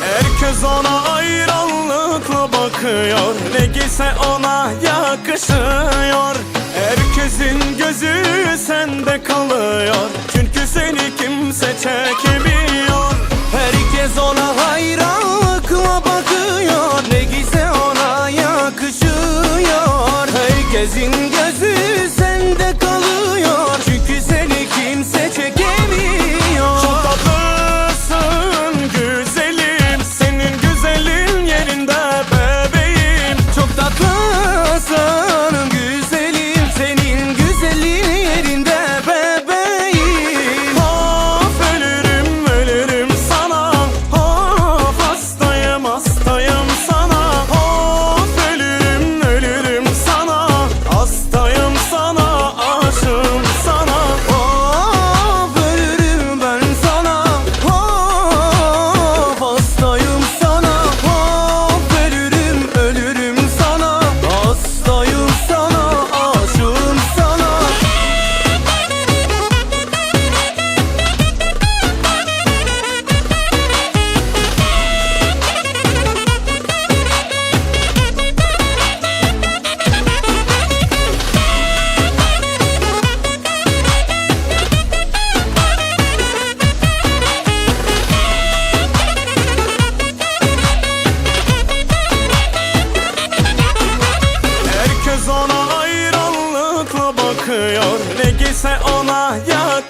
Herkes ona hayranlıkla bakıyor. Ne giyse ona yakışıyor. Herkesin gözü sende kalıyor. Çünkü seni kimse çekmiyor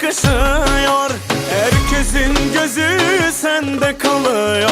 yakışıyor. Herkesin gözü sende kalıyor.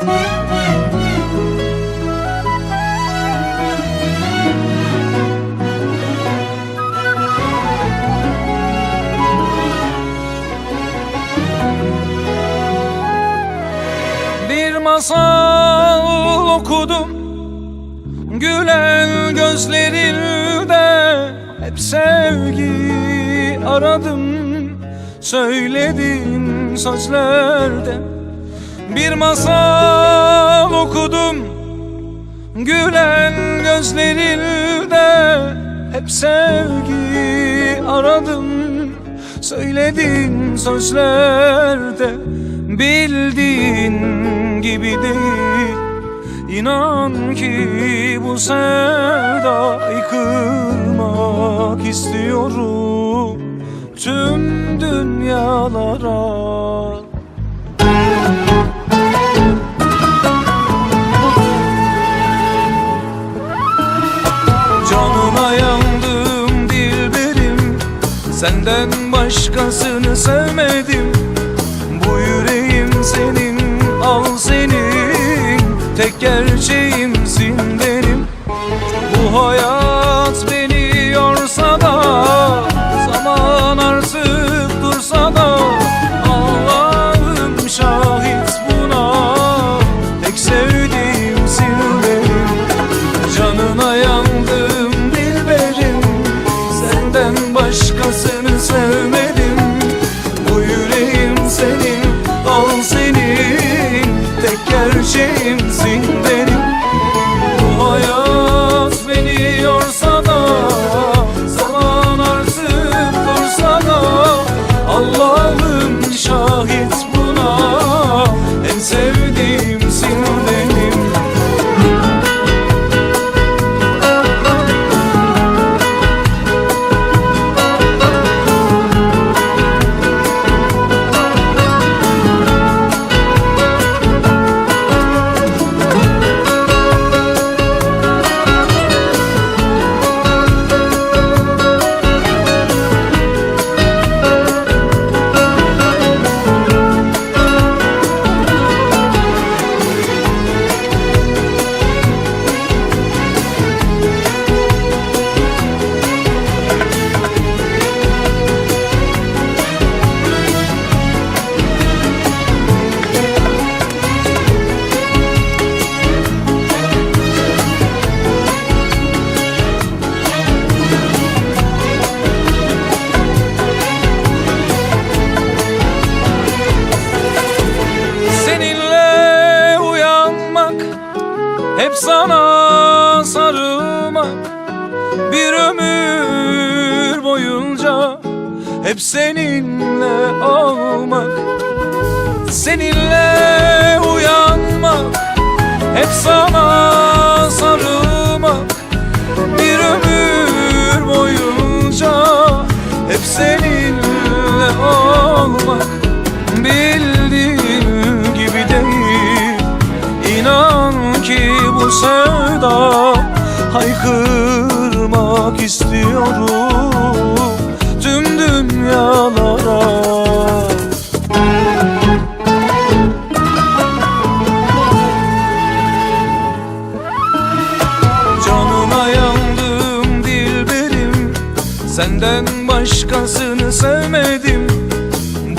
Bir masal okudum Gülen gözlerinde hep sevgi aradım Söyledin sözlerde bir masal okudum Gülen gözlerinde hep sevgi aradım. Söylediğin sözlerde bildiğin gibi değil İnan ki bu sevdayı kırmak istiyorum Tüm dünyalara. başkasını sevmedim. Bu yüreğim senin al senin. Tek gerçeğim Hep sana sarılmak Bir ömür boyunca. Hep seninle olmak Seninle uyanmak. Hep sana sarılmak. görse Haykırmak istiyorum tüm dünyalara. Canına yandım dilberim Senden başkasını sevmedim.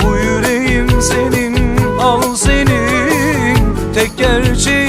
Bu yüreğim senin al senin Tek gerçeğim.